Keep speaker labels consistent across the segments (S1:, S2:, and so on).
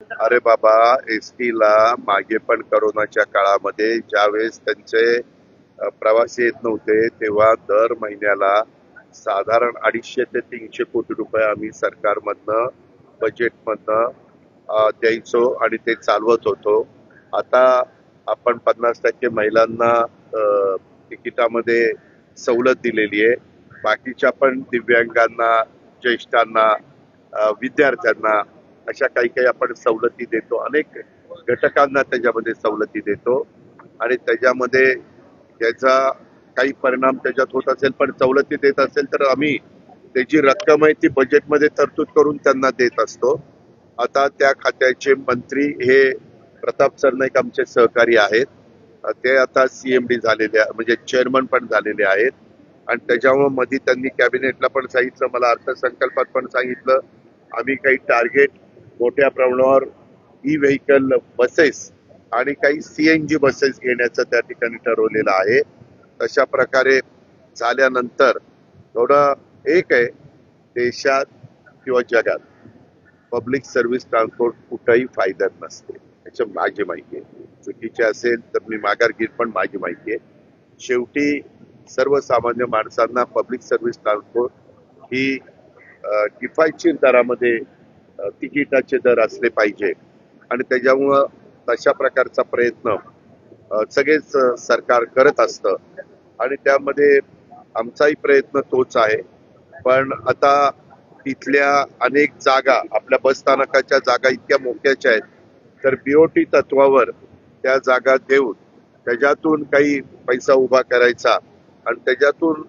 S1: अरे बाबा एस ला मागे पण करोनाच्या काळामध्ये ज्यावेळेस त्यांचे प्रवासी येत नव्हते तेव्हा दर महिन्याला साधारण अडीचशे ते तीनशे कोटी रुपये आम्ही सरकारमधनं बजेटमधनं द्यायचो आणि ते चालवत होतो. आता आपण पन्नास टक्के महिलांना तिकिटामध्ये सवलत दिलेली आहे. बाकीच्या पण दिव्यांगांना ज्येष्ठांना विद्यार्थ्यांना अशा काही काही आपण सवलती देतो. अनेक घटकांना त्याच्यामध्ये सवलती देतो. आणि त्याच्यामध्ये त्याचा काही परिणाम त्याच्यात होत असेल पण सवलती देत असेल तर आम्ही त्याची रक्कम आहे ती बजेटमध्ये तरतूद करून त्यांना देत असतो. आता त्या खात्याचे मंत्री हे प्रताप सरनाईक आमचे सहकारी आहेत. ते आता सीएमडी झालेले आहे, म्हणजे चेअरमन पण झालेले आहेत. आणि त्याच्यामुळे मध्ये त्यांनी कॅबिनेटला पण सांगितलं मला अर्थसंकल्पात पण सांगितलं. आम्ही काही टार्गेट मोठ्या प्रमाणावर ई व्हेकल बसेस आणि काही सीएनजी बसेस घेण्याचं त्या ठिकाणी ठरवलेलं आहे. तशा प्रकारे झाल्यानंतर थोडं एक आहे देशात किंवा जगात पब्लिक सर्व्हिस ट्रान्सपोर्ट कुठंही फायद्यात नसते. याच्या माझी माहिती आहे. चुकीचे असेल तर मी माघार घेईन पण माझी माहिती आहे. शेवटी सर्वसामान्य माणसांना पब्लिक सर्व्हिस ट्रान्सपोर्ट ही किफायतशीर दरामध्ये तिकिटाचे दर असले पाहिजे. आणि त्याच्यामुळं तशा प्रकारचा प्रयत्न सगळेच सरकार करत असतं. आणि त्यामध्ये आमचाही प्रयत्न तोच आहे. पण आता तिथल्या अनेक जागा आपल्या बस स्थानकाच्या जागा इतक्या मोठ्याच्या आहेत. तर बीओटी तत्वावर त्या जागा देऊन त्याच्यातून काही पैसा उभा करायचा आणि त्याच्यातून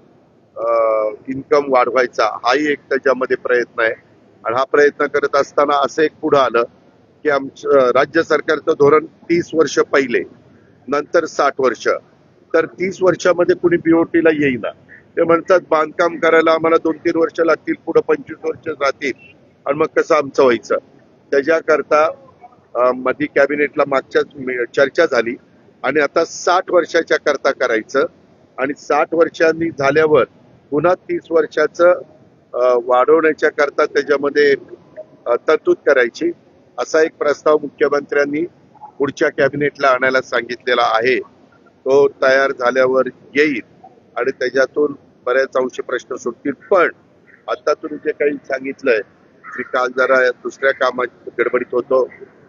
S1: इन्कम वाढवायचा हाही एक त्याच्यामध्ये प्रयत्न आहे. आणि हा प्रयत्न करत असताना असं एक पुढं आलं की आमचं राज्य सरकारचं धोरण तीस वर्ष पहिले नंतर साठ वर्ष. तर तीस वर्षामध्ये कुणी बीओटीला येईना. ते म्हणतात बांधकाम करायला आम्हाला दोन तीन वर्ष लागतील पुढे पंचवीस वर्ष जातील आणि मग कसं आमचं व्हायचं? त्याच्याकरता अं, मध्ये कॅबिनेटला मागच्या चर्चा झाली आणि आता साठ वर्षाच्या करता करायचं आणि साठ वर्षांनी झाल्यावर पुन्हा तीस वर्षाचं वाढवण्याच्या करता त्याच्यामध्ये तरतूद करायची असा एक प्रस्ताव मुख्यमंत्र्यांनी पुढच्या कॅबिनेटला आणायला सांगितलेला आहे. तो तयार झाल्यावर येईल आणि त्याच्यातून बऱ्याच अंशी प्रश्न सुटतील. पण आता तुम्ही जे काही सांगितलंय मी काल जरा दुसऱ्या कामात गडबडीत होतो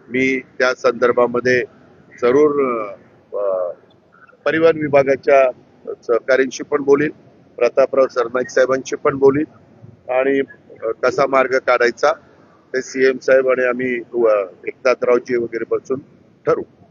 S1: मी त्या संदर्भामध्ये जरूर परिवहन विभागाच्या सहकार्यांशी पण बोलीन प्रतापराव सरनाईक साहेबांशी पण बोलीन आणि कसा मार्ग काढायचा ते सीएम साहेब आणि आम्ही एकनाथरावजी वगैरे बसून ठरवू.